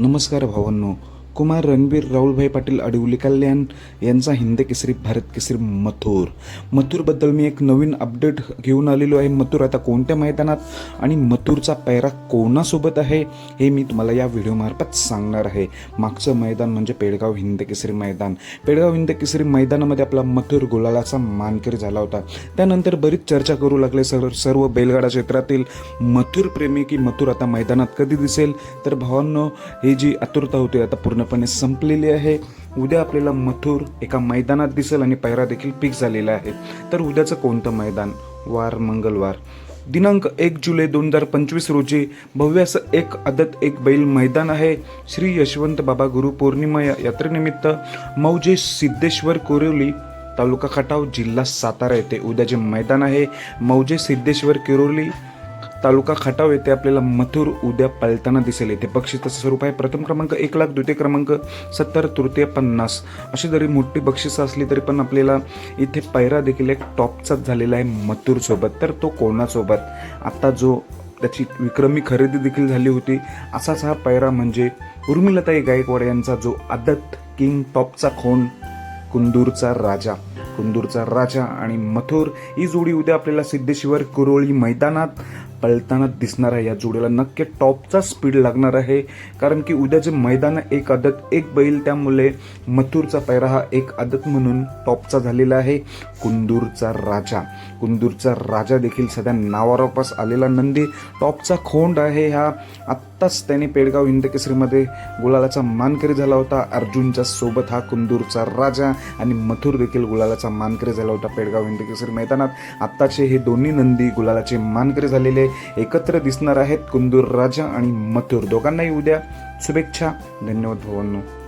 नमस्कार भावांनो कुमार रणबीर राहुलभाई पाटील अडवली कल्याण यांचा हिंद केसरी भारत केसरी मथुर. मथुरबद्दल मी एक नवीन अपडेट घेऊन आलेलो आहे. मथुर आता कोणत्या मैदानात आणि मथुरचा पैरा कोणासोबत आहे हे मी तुम्हाला या व्हिडिओमार्फत सांगणार आहे. मागचं मैदान म्हणजे पेडगाव हिंद केसरी मैदान. पेडगाव हिंद केसरी मैदानामध्ये आपला मथुर गुलालाचा मानकरी झाला होता. त्यानंतर बरीच चर्चा करू लागले सर सर्व बैलगाडा क्षेत्रातील मथुर प्रेमी की मथुर आता मैदानात कधी दिसेल? तर भावांनो ही जी आतुरता होती आता पूर्ण पूर्णपणे संपलेली आहे. उद्या आपल्याला मथुर एका मैदानात दिसेल आणि पैरा देखील फिक्स झालेला आहे. तर उद्याचं कोणतं मैदान? वार मंगळवार. दिनांक एक जुलै दोन हजार पंचवीस रोजी भव्य असं एक आदत एक बैल मैदान आहे. श्री यशवंत बाबा गुरु पौर्णिमा या यात्रेनिमित्त मौजे सिद्धेश्वर कोरिवली तालुका खटाव जिल्हा सातारा येथे उद्या जे मैदान आहे मौजे सिद्धेश्वर किरोली तालुका खटाव येथे आपल्याला मथुर उद्या पळताना दिसेल. येथे बक्षिसाचं स्वरूप आहे. प्रथम क्रमांक एक लाख द्वितीय क्रमांक सत्तर तृतीय पन्नास. अशी जरी मोठी बक्षिसं असली तरी पण आपल्याला इथे पैरा देखील एक टॉपचाच झालेला आहे मथुर सोबत. तर तो कोणासोबत आता जो त्याची विक्रमी खरेदी देखील झाली होती असाच हा पैरा म्हणजे उर्मिलताई गायकवाड यांचा जो आदत किंग टॉपचा खोन कुंदूरचा राजा. कुंदूरचा राजा आणि मथुर ही जोडी उद्या आपल्याला सिद्धेश्वर कुरोळी मैदानात पळताना दिसणार आहे या जोडीला. नक्की टॉपचा स्पीड लागणार आहे कारण की उद्या जे मैदान एक आदत एक बैल त्यामुळे मथुरचा पैरा हा एक आदत म्हणून टॉपचा झालेला आहे. कुंदूरचा राजा. कुंदूरचा राजा देखील सध्या नावारोपास आलेला नंदी. टॉपचा खोंड आहे हा. आत्ताच त्याने पेडगाव हिंदकेसरीमध्ये गुलालाचा मानकरी झाला होता. अर्जुनच्या सोबत हा कुंदूरचा राजा आणि मथुर देखील गुलालाचा मानकरी झाला होता पेडगाव हिंदकेसरी मैदानात. आत्ताचे हे दोन्ही नंदी गुलालाचे मानकरी झालेले एकत्र दिसणार आहेत कुंदूर राजा आणि मथुर. दोघांनाही उद्या शुभेच्छा. धन्यवाद भावांनो.